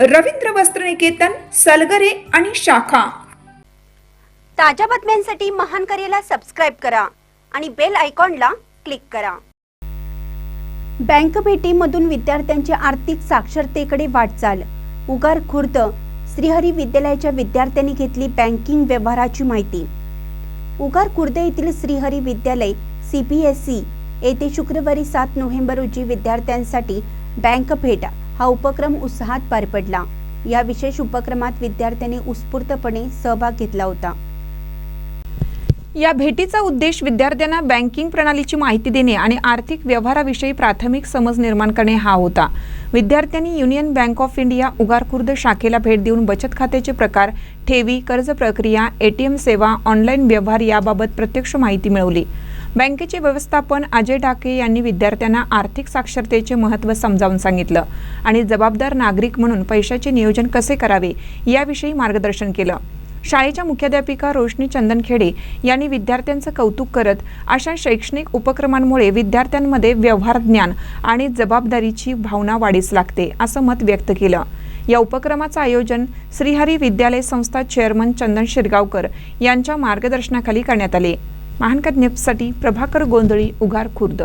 रवींद्र वस्त्रनिकेतन सलगरे आणि शाखा. ताज्या बातम्यांसाठी महान करेला सबस्क्राईब करा आणि बेल आयकॉनला क्लिक करा. बँक भेटीमधून विद्यार्थ्यांच्या आर्थिक साक्षरतेकडे वाटचाल. उगार खुर्द श्रीहरी विद्यालयाच्या विद्यार्थ्यांनी घेतली बँकिंग व्यवहाराची माहिती. उगार खुर्द येथील श्रीहरी विद्यालय सीपीएसई येथे शुक्रवारी सात नोव्हेंबर रोजी विद्यार्थ्यांसाठी बँक भेट. हा उपक्रम उत्साहात पार पडला. या विशेष उपक्रमात विद्यार्थ्यांनी उत्स्फूर्तपणे सहभाग घेतला होता. या भेटीचा उद्देश विद्यार्थ्यांना बँकिंग प्रणालीची माहिती देणे आणि आर्थिक व्यवहाराविषयी प्राथमिक समज निर्माण करणे हा होता. विद्यार्थ्यांनी union bank of India Ugarkhurd शाखेला भेट देऊन बचत खात्याचे प्रकार ठेवी कर्ज प्रक्रिया एटीएम सेवा ऑनलाईन व्यवहार याबाबत प्रत्यक्ष माहिती मिळवली. बँकेचे व्यवस्थापन अजय डाके यांनी विद्यार्थ्यांना आर्थिक साक्षरतेचे महत्त्व समजावून सांगितलं आणि जबाबदार नागरिक म्हणून पैशाचे नियोजन कसे करावे याविषयी मार्गदर्शन केलं. शाळेच्या मुख्याध्यापिका रोशनी चंदनखेडे यांनी विद्यार्थ्यांचं कौतुक करत अशा शैक्षणिक उपक्रमांमुळे विद्यार्थ्यांमध्ये व्यवहार ज्ञान आणि जबाबदारीची भावना वाढीस लागते असं मत व्यक्त केलं. या उपक्रमाचं आयोजन श्रीहरी विद्यालय संस्था चेअरमन चंदन शिरगावकर यांच्या मार्गदर्शनाखाली करण्यात आले. महानकर नेपसाठी प्रभाकर गोंधळी उगार खुर्द.